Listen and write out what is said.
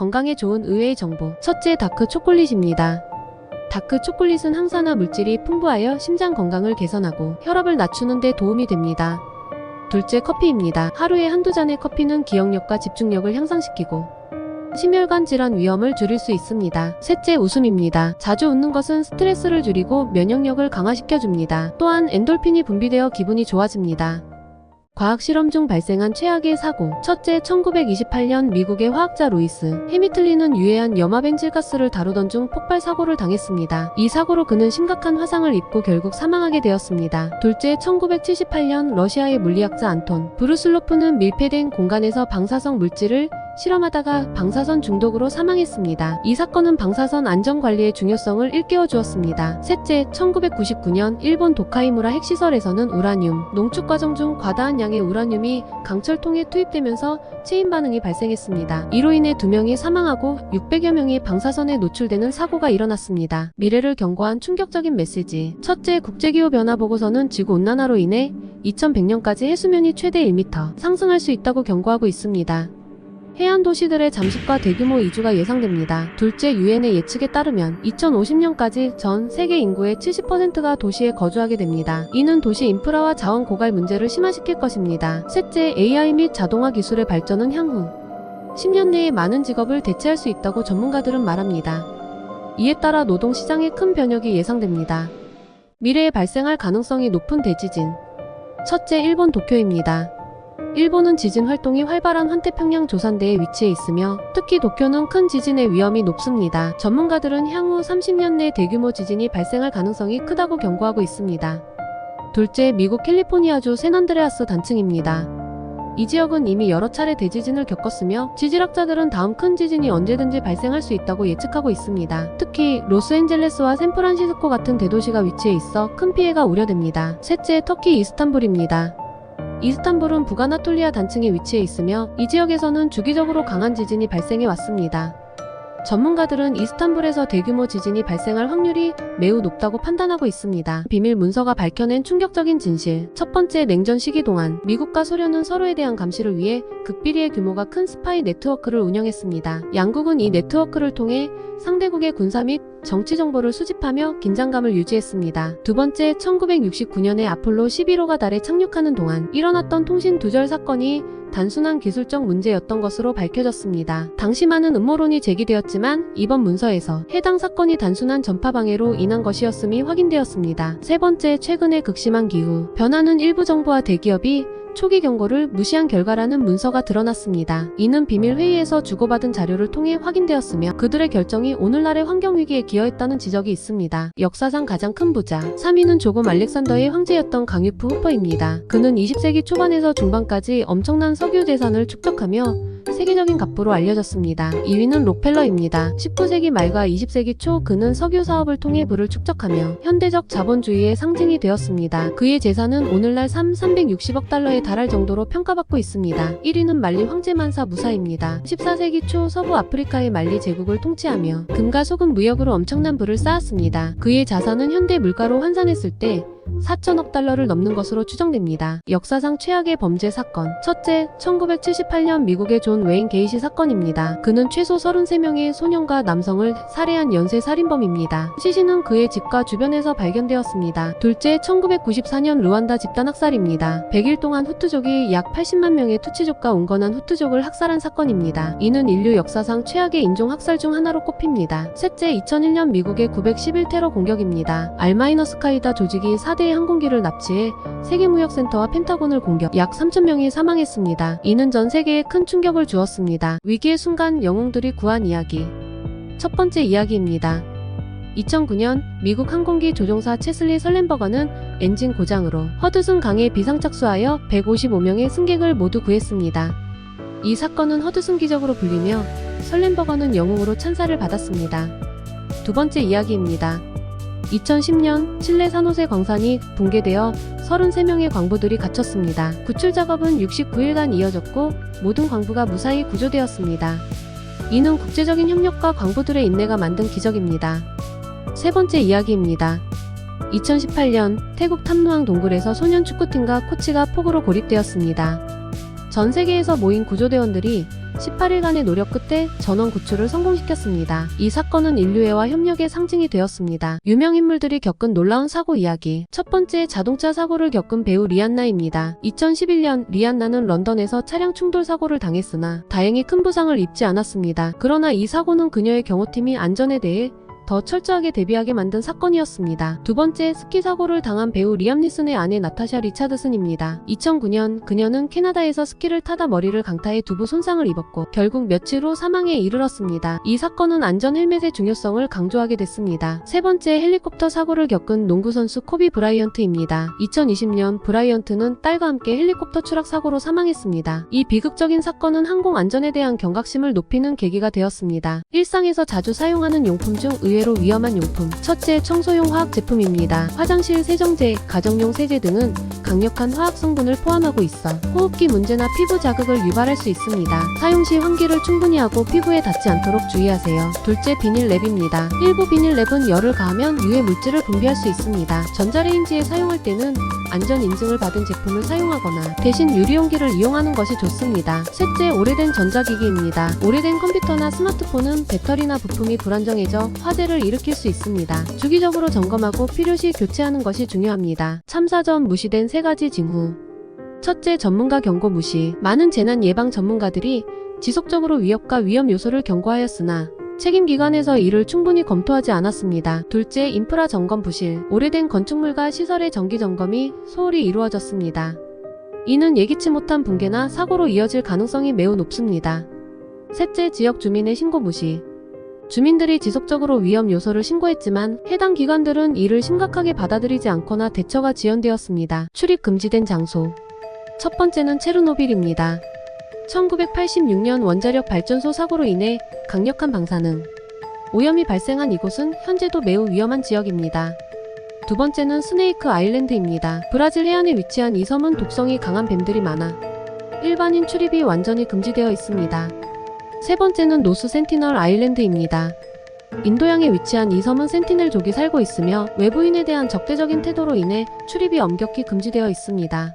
건강에 좋은 의외의 정보. 첫째, 다크 초콜릿입니다. 다크 초콜릿은 항산화 물질이 풍부하여 심장 건강을 개선하고 혈압을 낮추는 데 도움이 됩니다. 둘째, 커피입니다. 하루에 한두 잔의 커피는 기억력과 집중력을 향상시키고 심혈관 질환 위험을 줄일 수 있습니다. 셋째, 웃음입니다. 자주 웃는 것은 스트레스를 줄이고 면역력을 강화시켜줍니다. 또한 엔돌핀이 분비되어 기분이 좋아집니다. 과학 실험 중 발생한 최악의 사고. 첫째, 1928년 미국의 화학자 로이스 해미틀리는 유해한 염화벤질가스를 다루던 중 폭발 사고를 당했습니다. 이 사고로 그는 심각한 화상을 입고 결국 사망하게 되었습니다. 둘째, 1978년 러시아의 물리학자 안톤 브루슬로프는 밀폐된 공간에서 방사성 물질을 실험하다가 방사선 중독으로 사망했습니다. 이 사건은 방사선 안전관리의 중요성을 일깨워 주었습니다. 셋째, 1999년 일본 도카이무라 핵시설에서는 우라늄 농축 과정 중 과다한 양의 우라늄이 강철통에 투입되면서 체인 반응이 발생했습니다. 이로 인해 두 명이 사망하고 600여 명이 방사선에 노출되는 사고가 일어났습니다. 미래를 경고한 충격적인 메시지. 첫째, 국제기후 변화 보고서는 지구 온난화로 인해 2100년까지 해수면이 최대 1m 상승할 수 있다고 경고하고 있습니다. 해안 도시들의 잠식과 대규모 이주가 예상됩니다. 둘째, 유엔의 예측에 따르면 2050년까지 전 세계 인구의 70%가 도시에 거주하게 됩니다. 이는 도시 인프라와 자원 고갈 문제를 심화시킬 것입니다. 셋째, AI 및 자동화 기술의 발전은 향후 10년 내에 많은 직업을 대체할 수 있다고 전문가들은 말합니다. 이에 따라 노동 시장에 큰 변혁이 예상됩니다. 미래에 발생할 가능성이 높은 대지진. 첫째, 일본 도쿄입니다. 일본은 지진 활동이 활발한 환태평양 조산대에 위치해 있으며 특히 도쿄는 큰 지진의 위험이 높습니다. 전문가들은 향후 30년 내 대규모 지진이 발생할 가능성이 크다고 경고하고 있습니다. 둘째, 미국 캘리포니아주 샌안드레아스 단층입니다. 이 지역은 이미 여러 차례 대지진을 겪었으며 지질학자들은 다음 큰 지진이 언제든지 발생할 수 있다고 예측하고 있습니다. 특히 로스앤젤레스와 샌프란시스코 같은 대도시가 위치해 있어 큰 피해가 우려됩니다. 셋째, 터키 이스탄불입니다. 이스탄불은 북아나톨리아 단층에 위치해 있으며 이 지역에서는 주기적으로 강한 지진이 발생해 왔습니다. 전문가들은 이스탄불에서 대규모 지진이 발생할 확률이 매우 높다고 판단하고 있습니다. 비밀 문서가 밝혀낸 충격적인 진실. 첫 번째 냉전 시기 동안 미국과 소련은 서로에 대한 감시를 위해 극비리의 규모가 큰 스파이 네트워크를 운영했습니다. 양국은 이 네트워크를 통해 상대국의 군사 및 정치 정보를 수집하며 긴장감을 유지했습니다. 두 번째, 1969년에 아폴로 11호가 달에 착륙하는 동안 일어났던 통신 두절 사건이 단순한 기술적 문제였던 것으로 밝혀졌습니다. 당시 많은 음모론이 제기되었지만 이번 문서에서 해당 사건이 단순한 전파 방해로 인한 것이었음이 확인되었습니다. 세 번째, 최근의 극심한 기후. 변화는 일부 정부와 대기업이 초기 경고를 무시한 결과라는 문서가 드러났습니다. 이는 비밀 회의에서 주고받은 자료를 통해 확인되었으며 그들의 결정이 오늘날의 환경 위기에 기여했다는 지적이 있습니다. 역사상 가장 큰 부자 3위는 조금 알렉산더의 황제였던 강유프 후퍼입니다. 그는 20세기 초반에서 중반까지 엄청난 석유 재산을 축적하며 세계적인 갑부로 알려졌습니다. 2위는 록펠러입니다. 19세기 말과 20세기 초 그는 석유 사업을 통해 부를 축적하며 현대적 자본주의의 상징이 되었습니다. 그의 재산은 오늘날 3, 360억 달러에 달할 정도로 평가받고 있습니다. 1위는 말리 황제만사 무사입니다. 14세기 초 서부 아프리카의 말리 제국을 통치하며 금과 소금 무역으로 엄청난 부를 쌓았습니다. 그의 자산은 현대 물가로 환산했을 때 4천억 달러를 넘는 것으로 추정됩니다. 역사상 최악의 범죄 사건. 첫째, 1978년 미국의 존 웨인 게이시 사건입니다. 그는 최소 33명의 소년과 남성을 살해한 연쇄 살인범입니다. 시신은 그의 집과 주변에서 발견되었습니다. 둘째, 1994년 루안다 집단 학살입니다. 100일 동안 후투족이 약 80만 명의 투치족과 온건한 후투족을 학살한 사건입니다. 이는 인류 역사상 최악의 인종 학살 중 하나로 꼽힙니다. 셋째, 2001년 미국의 911 테러 공격입니다. 알마이너 스카이다 조직이 4대의 항공기를 납치해 세계무역센터와 펜타곤을 공격, 약 3,000명이 사망했습니다. 이는 전 세계에 큰 충격을 주었습니다. 위기의 순간 영웅들이 구한 이야기. 첫 번째 이야기입니다. 2009년 미국 항공기 조종사 체슬리 설렌버거는 엔진 고장으로 허드슨 강에 비상착수하여 155명의 승객을 모두 구했습니다. 이 사건은 허드슨 기적으로 불리며 설렌버거는 영웅으로 찬사를 받았습니다. 두 번째 이야기입니다. 2010년 칠레 산호세 광산이 붕괴되어 33명의 광부들이 갇혔습니다. 구출 작업은 69일간 이어졌고 모든 광부가 무사히 구조되었습니다. 이는 국제적인 협력과 광부들의 인내가 만든 기적입니다. 세 번째 이야기입니다. 2018년 태국 탐루앙 동굴에서 소년 축구팀과 코치가 폭우로 고립되었습니다. 전 세계에서 모인 구조대원들이 18일간의 노력 끝에 전원 구출을 성공시켰습니다. 이 사건은 인류애와 협력의 상징이 되었습니다. 유명 인물들이 겪은 놀라운 사고 이야기. 첫 번째 자동차 사고를 겪은 배우 리안나입니다. 2011년 리안나는 런던에서 차량 충돌 사고를 당했으나 다행히 큰 부상을 입지 않았습니다. 그러나 이 사고는 그녀의 경호팀이 안전에 대해 더 철저하게 대비하게 만든 사건이었습니다. 두 번째 스키 사고를 당한 배우 리암 니슨의 아내 나타샤 리차드슨입니다. 2009년 그녀는 캐나다에서 스키를 타다 머리를 강타해 두부 손상을 입었고 결국 며칠 후 사망에 이르렀습니다. 이 사건은 안전 헬멧의 중요성을 강조하게 됐습니다. 세 번째 헬리콥터 사고를 겪은 농구 선수 코비 브라이언트입니다. 2020년 브라이언트는 딸과 함께 헬리콥터 추락 사고로 사망했습니다. 이 비극적인 사건은 항공 안전에 대한 경각심을 높이는 계기가 되었습니다. 일상에서 자주 사용하는 용품 중 의외 로 위험한 용품. 첫째, 청소용 화학 제품입니다. 화장실 세정제, 가정용 세제 등은 강력한 화학 성분을 포함하고 있어 호흡기 문제나 피부 자극을 유발할 수 있습니다. 사용 시 환기를 충분히 하고 피부에 닿지 않도록 주의하세요. 둘째, 비닐랩입니다. 일부 비닐랩은 열을 가하면 유해 물질을 분비할 수 있습니다. 전자레인지에 사용할 때는 안전 인증을 받은 제품을 사용하거나 대신 유리용기를 이용하는 것이 좋습니다. 셋째, 오래된 전자기기입니다. 오래된 컴퓨터나 스마트폰은 배터리나 부품이 불안정해져 화재 를 일으킬 수 있습니다. 주기적으로 점검하고 필요시 교체하는 것이 중요합니다. 참사 전 무시된 세 가지 징후. 첫째, 전문가 경고 무시. 많은 재난 예방 전문가들이 지속적으로 위협과 위험 요소를 경고하였으나 책임 기관에서 이를 충분히 검토하지 않았습니다. 둘째, 인프라 점검 부실. 오래된 건축물과 시설의 정기 점검이 소홀히 이루어졌습니다. 이는 예기치 못한 붕괴나 사고로 이어질 가능성이 매우 높습니다. 셋째, 지역 주민의 신고 무시. 주민들이 지속적으로 위험 요소를 신고했지만 해당 기관들은 이를 심각하게 받아들이지 않거나 대처가 지연되었습니다. 출입 금지된 장소. 첫 번째는 체르노빌입니다. 1986년 원자력 발전소 사고로 인해 강력한 방사능, 오염이 발생한 이곳은 현재도 매우 위험한 지역입니다. 두 번째는 스네이크 아일랜드입니다. 브라질 해안에 위치한 이 섬은 독성이 강한 뱀들이 많아 일반인 출입이 완전히 금지되어 있습니다. 세 번째는 노스 센티널 아일랜드입니다. 인도양에 위치한 이 섬은 센티넬족이 살고 있으며 외부인에 대한 적대적인 태도로 인해 출입이 엄격히 금지되어 있습니다.